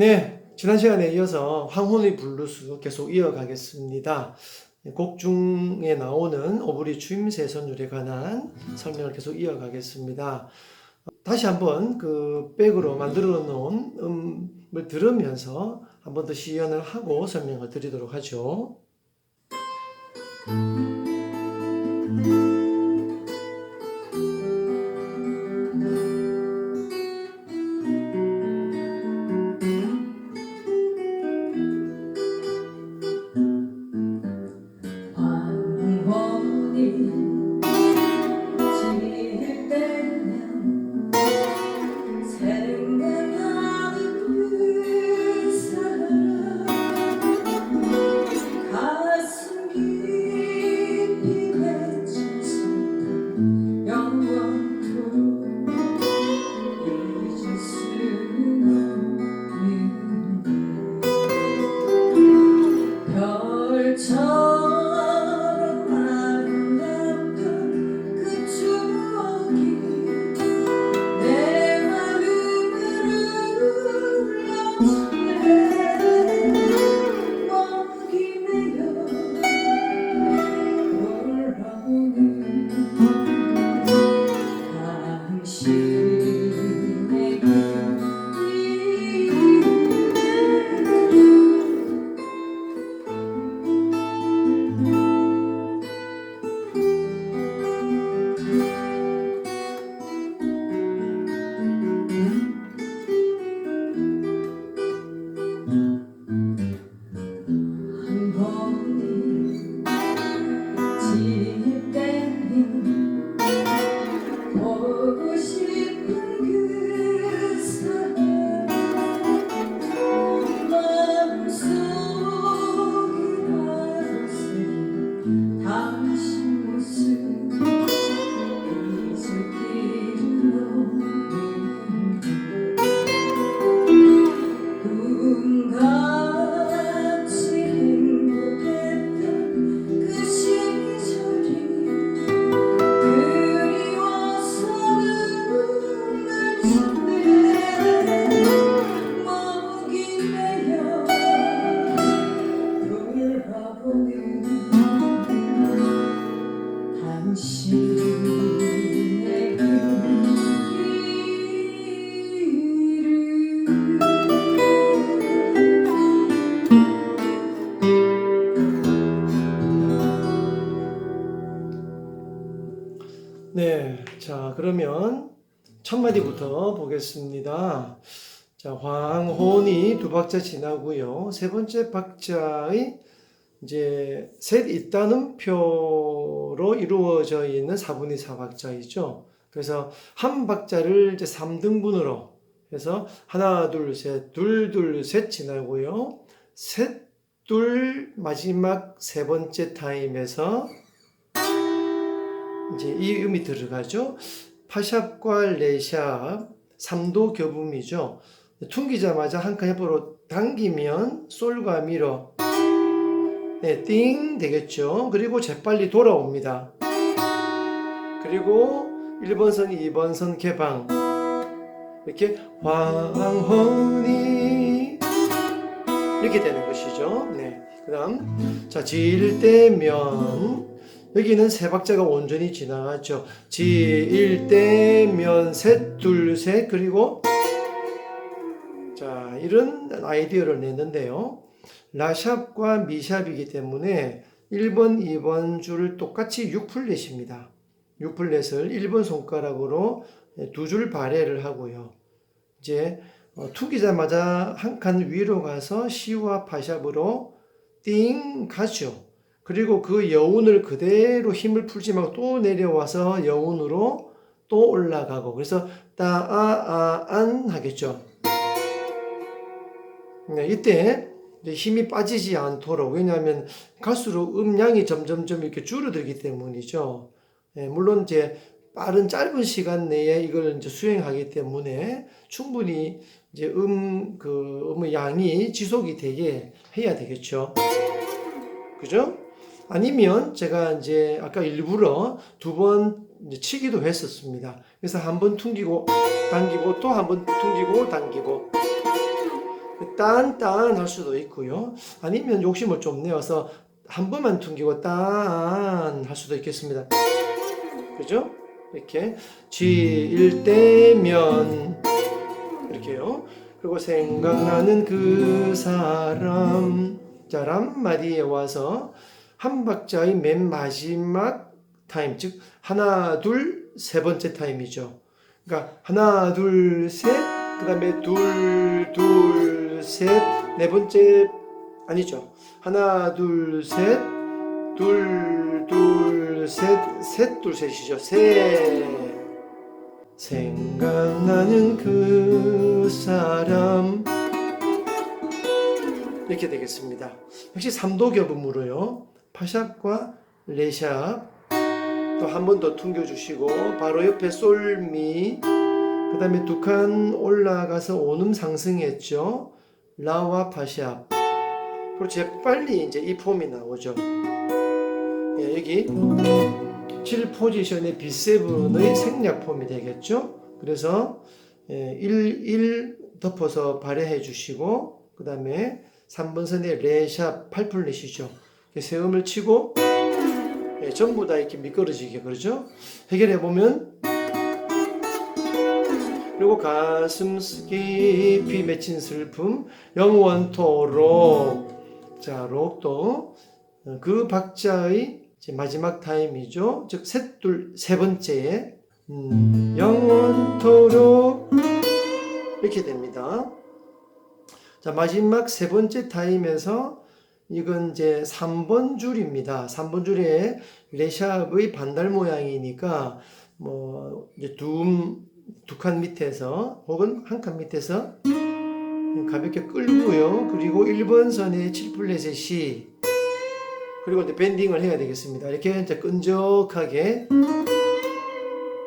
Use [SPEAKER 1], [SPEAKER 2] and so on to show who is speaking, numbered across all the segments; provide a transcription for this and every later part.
[SPEAKER 1] 네, 지난 시간에 이어서 황혼의 블루스 계속 이어가겠습니다. 곡 중에 나오는 오브리 추임새 선율에 관한 설명을 계속 이어가겠습니다. 다시 한번 그 백으로 만들어 놓은 음을 들으면서 한 번 더 시연을 하고 설명을 드리도록 하죠. 자, 그러면 첫 마디부터 보겠습니다. 자, 황혼이 두 박자 지나고요. 세 번째 박자의 이제 셋 있다는 표로 이루어져 있는 4분의 4박자이죠. 그래서 한 박자를 이제 3등분으로 해서 하나, 둘, 셋, 둘, 둘, 셋 지나고요. 셋, 둘, 마지막 세 번째 타임에서 이제 이 음이 들어가죠. 파샵과 레샵 3도 교음이죠. 퉁기자마자 한 칸 옆으로 당기면 솔과 미로 네, 띵 되겠죠. 그리고 재빨리 돌아옵니다. 그리고 1번 선, 2번 선 개방 이렇게 황혼이 이렇게 되는 것이죠. 네. 그 다음 자, 질 때면 여기는 세 박자가 온전히 지나갔죠. 질 때면 셋, 둘, 셋 그리고 자 이런 아이디어를 냈는데요. 라샵과 미샵이기 때문에 1번, 2번 줄을 똑같이 6플랫입니다. 6플랫을 1번 손가락으로 두 줄 발해를 하고요. 이제 어, 툭이자마자 한 칸 위로 가서 시와 파샵으로 띵 가죠. 그리고 그 여운을 그대로 힘을 풀지 말고 또 내려와서 여운으로 또 올라가고 그래서 따아아안 하겠죠. 네, 이때 힘이 빠지지 않도록 왜냐하면 갈수록 음량이 점점점 이렇게 줄어들기 때문이죠. 예, 물론 이제 빠른 짧은 시간 내에 이걸 이제 수행하기 때문에 충분히 이제 음, 그 음의 양이 지속이 되게 해야 되겠죠. 그죠? 아니면 제가 이제 아까 일부러 두 번 치기도 했었습니다. 그래서 한 번 퉁기고 당기고 또 한 번 퉁기고 당기고 딴딴 할 수도 있고요. 아니면 욕심을 좀 내어서 한 번만 퉁기고 딴 할 수도 있겠습니다. 그죠? 이렇게 지일 때면 이렇게요. 그리고 생각나는 그 사람 자람 마디에 와서 한 박자의 맨 마지막 타임 즉 하나 둘 세 번째 타임이죠. 그러니까 하나 둘 셋 그 다음에 둘 둘 셋 네 번째 아니죠. 하나 둘 셋 둘 둘 셋 셋 둘 셋이죠. 셋 생각나는 그 사람 이렇게 되겠습니다. 역시 3도 겹음으로요. 파샵과 레샵 또 한 번 더 퉁겨주시고 바로 옆에 솔미 그 다음에 두 칸 올라가서 오음 상승했죠. 라와 파샵 그리고 재빨리 이제 이 폼이 나오죠. 예, 여기 7 포지션의 B7의 생략 폼이 되겠죠. 그래서 1, 1 덮어서 발휘해 주시고 그 다음에 3번 선에 레샵 8플랫이죠. 세음을 치고 예, 전부 다 이렇게 미끄러지게 그러죠. 해결해 보면 그리고 가슴 깊이 맺힌 슬픔 영원토록 자 록도 어, 그 박자의 마지막 타임이죠. 즉 셋둘 세 번째에 음, 영원토록 이렇게 됩니다. 자 마지막 세 번째 타임에서 이건 이제 3번 줄입니다. 3번 줄에 레샵의 반달 모양이니까 뭐 이제 두칸 밑에서 혹은 한 칸 밑에서 가볍게 끌고요. 그리고 1번 선에 7플랫의 C 그리고 이제 밴딩을 해야 되겠습니다. 이렇게 이제 끈적하게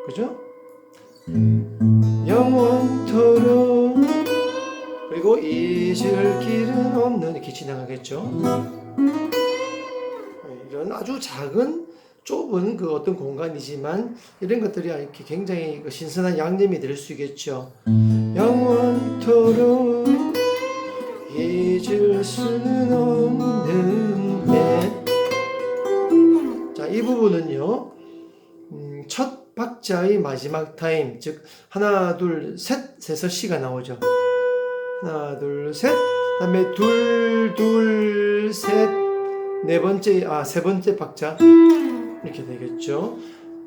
[SPEAKER 1] 그죠? 영원토록 없는 이렇게 지나가겠죠. 이런 아주 작은 좁은 그 어떤 공간이지만 이런 것들이 이렇게 굉장히 그 신선한 양념이 될 수 있겠죠. 영원토록 잊을 수는 없는데 자, 이 부분은요. 음, 첫 박자의 마지막 타임, 즉 하나, 둘, 셋에서 시가 나오죠. 하나, 둘, 셋. 그다음에 둘, 둘, 셋. 네 번째, 아, 세 번째 박자 이렇게 되겠죠.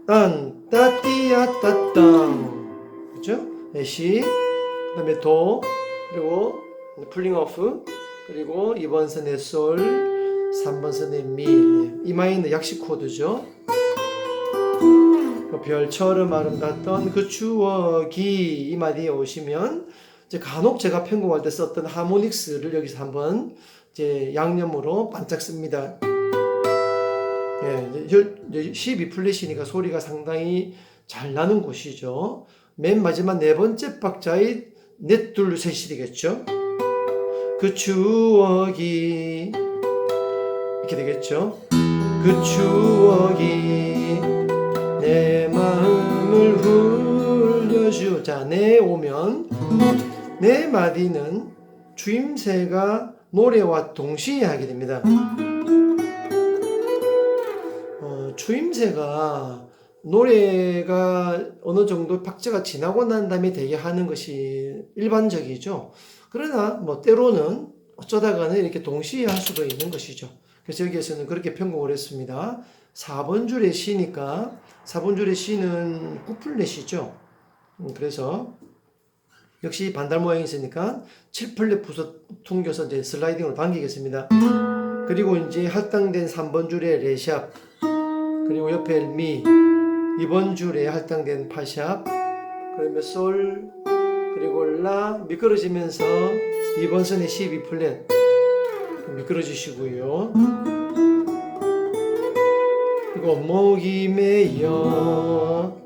[SPEAKER 1] 딴, 따띠야, 따땅, 그죠? 시. 그 다음에 도, 그리고 풀링 오프, 그리고 2번 선의 솔, 3번 선의 미. 이 마이는 약식 코드죠. 그 별처럼 아름답던 그 추억이 이 마디에 오시면 이제 간혹 제가 편곡할 때 썼던 하모닉스를 여기서 한번 이제 양념으로 반짝 씁니다. 예, 이제 12 플랫이니까 소리가 상당히 잘 나는 곳이죠. 맨 마지막 네 번째 박자의 넷둘 셋이 되겠죠. 그 추억이 이렇게 되겠죠. 그 추억이 내 마음을 흘려주. 자, 내 오면 내 마디는 주임새가 노래와 동시에 하게 됩니다. 어, 주임새가 노래가 어느 정도 박자가 지나고 난 다음에 되게 하는 것이 일반적이죠. 그러나 뭐 때로는 어쩌다가는 이렇게 동시에 할 수도 있는 것이죠. 그래서 여기에서는 그렇게 편곡을 했습니다. 4번 줄의 시니까 4번 줄의 시는 9플랫이죠. 음, 그래서 역시 반달 모양이 있으니까 7플랫 부서 퉁겨서 이제 슬라이딩으로 당기겠습니다. 그리고 이제 할당된 3번 줄의 레샵 그리고 옆에 미 2번 줄에 할당된 파샵 그러면 솔 그리고 라 미끄러지면서 2번 선의 12플랫 미끄러지시고요. 그리고 목이 메여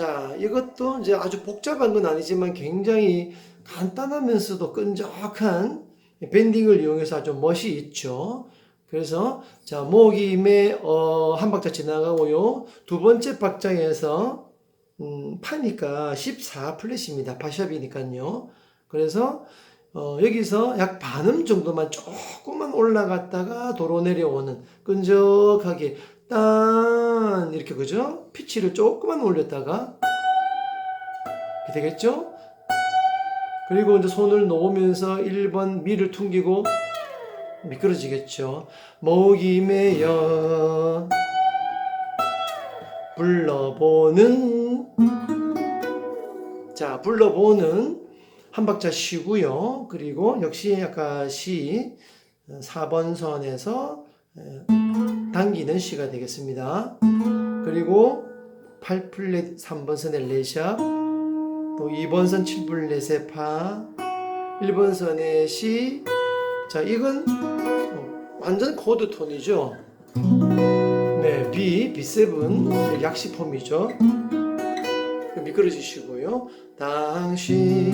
[SPEAKER 1] 자 이것도 이제 아주 복잡한 건 아니지만 굉장히 간단하면서도 끈적한 밴딩을 이용해서 아주 멋이 있죠. 그래서 자 목이 메어한 박자 지나가고요. 두 번째 박자에서 음, 파니까 14 플랫입니다. 파샵이니까요. 그래서 어, 여기서 약 반음 정도만 조금만 올라갔다가 도로 내려오는 끈적하게 딴 이렇게 그죠? 피치를 조금만 올렸다가 이렇게 되겠죠? 그리고 이제 손을 놓으면서 1번 미를 퉁기고 미끄러지겠죠. 메여 불러보는 자 불러보는 한 박자 쉬고요. 그리고 역시 아까 시 4번 선에서 에, 당기는 시가 되겠습니다. 그리고 8플랫 3번 선의 레샵 또 2번 선 7플랫의 파 1번 선의 시 자, 이건 어, 완전 코드 톤이죠. 네, B, B7 약시 폼이죠. 미끄러지시고요. 당신의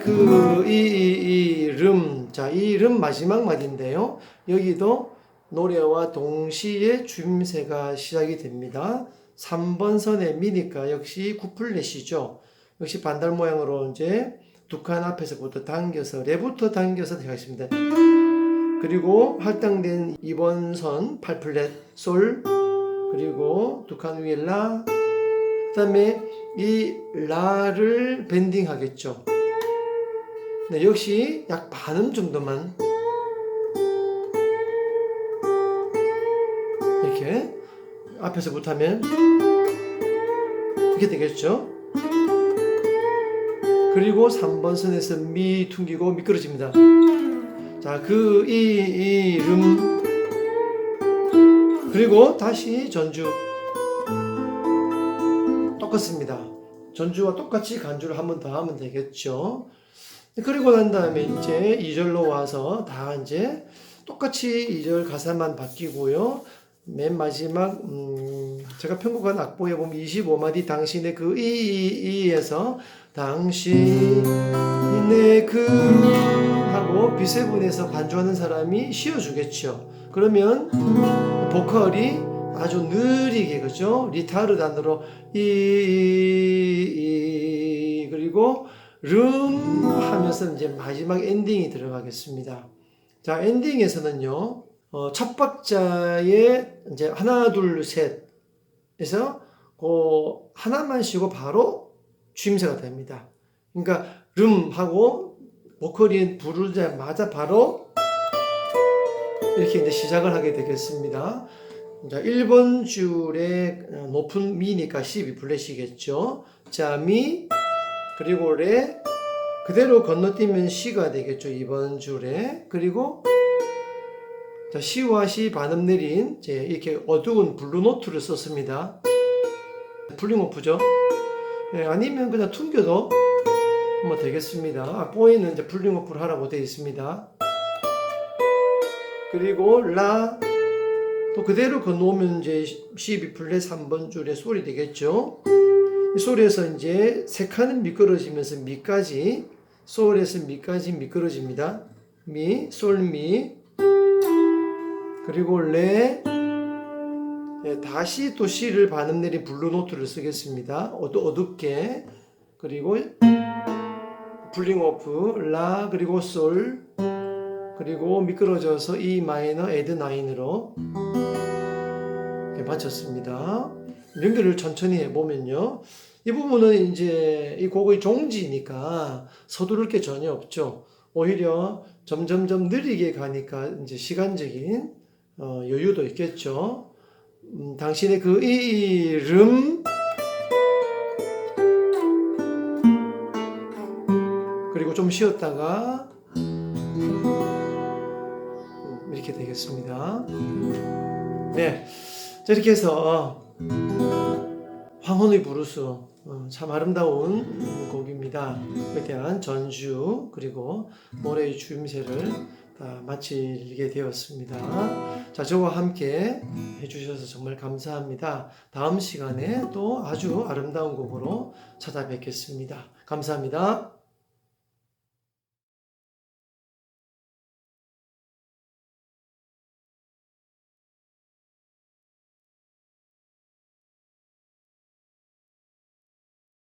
[SPEAKER 1] 그 이, 이름, 자, 이 이름 마지막 마디인데요. 여기도 노래와 동시에 주임새가 시작이 됩니다. 3번 선의 미니까 역시 구플렛이죠. 역시 반달 모양으로 이제 두 칸 앞에서부터 당겨서 레부터 당겨서 들어가겠습니다. 그리고 할당된 2번 선 8플랫 솔 그리고 두 칸 위에 라 그다음에 이 라를 밴딩 하겠죠. 네, 역시 약 반음 정도만 이렇게 앞에서부터 하면 이렇게 되겠죠. 그리고 3번 선에서 미 퉁기고 미끄러집니다. 자, 그 이, 이 름 그리고 다시 전주 똑같습니다. 전주와 똑같이 간주를 한 번 더 하면 되겠죠. 그리고 난 다음에 이제 2절로 와서 다 이제 똑같이 2절 가사만 바뀌고요. 맨 마지막 음, 제가 편곡한 악보에 보면 25마디 당신의 그 이, 이에서 당신의 그 하고 비세분에서 반주하는 사람이 쉬어주겠죠. 그러면 보컬이 아주 느리게 그죠? 리타르 단으로 이, 이, 이 그리고 름 하면서 이제 마지막 엔딩이 들어가겠습니다. 자 엔딩에서는요 어, 첫 박자에 이제 하나 둘 셋에서 그 하나만 쉬고 바로 주임새가 됩니다. 그러니까 름 하고 보컬이 부르자마자 바로 이렇게 이제 시작을 하게 되겠습니다. 자, 1번 줄의 높은 미니까 12플랫이겠죠. 자, 미, 그리고 레, 그대로 건너뛰면 시가 되겠죠. 2번 줄에. 그리고 자, 시와 시 반음 내린 이렇게 어두운 블루 노트를 썼습니다. 플링오프죠. 예, 아니면 그냥 퉁겨도 뭐 되겠습니다. 악보에는 이제 플링오프를 하라고 되어 있습니다. 그리고 라, 또 그대로 건너오면 이제 12 플랫 3번 줄의 소리 되겠죠. 이 소리에서 이제 세 칸은 미끄러지면서 미까지 솔에서 미까지 미끄러집니다. 미, 솔, 미. 그리고 레. 예, 다시 또 시를 반음 내린 블루 노트를 쓰겠습니다. 어두, 어둡게. 그리고 블링 오프, 라, 그리고 솔. 그리고 미끄러져서 E 마이너 에드 나인으로 마쳤습니다. 연결을 천천히 해보면요. 이 부분은 이제 이 곡의 종지니까 서두를 게 전혀 없죠. 오히려 점점점 느리게 가니까 이제 시간적인 어, 여유도 있겠죠. 음, 당신의 그 이름 그리고 좀 쉬었다가 음, 이렇게 되겠습니다. 네, 자, 이렇게 해서 황혼의 부르스 어, 참 아름다운 곡입니다. 그에 대한 전주 그리고 모래의 주임새를 다 마치게 되었습니다. 자, 저와 함께 해주셔서 정말 감사합니다. 다음 시간에 또 아주 아름다운 곡으로 찾아뵙겠습니다. 감사합니다.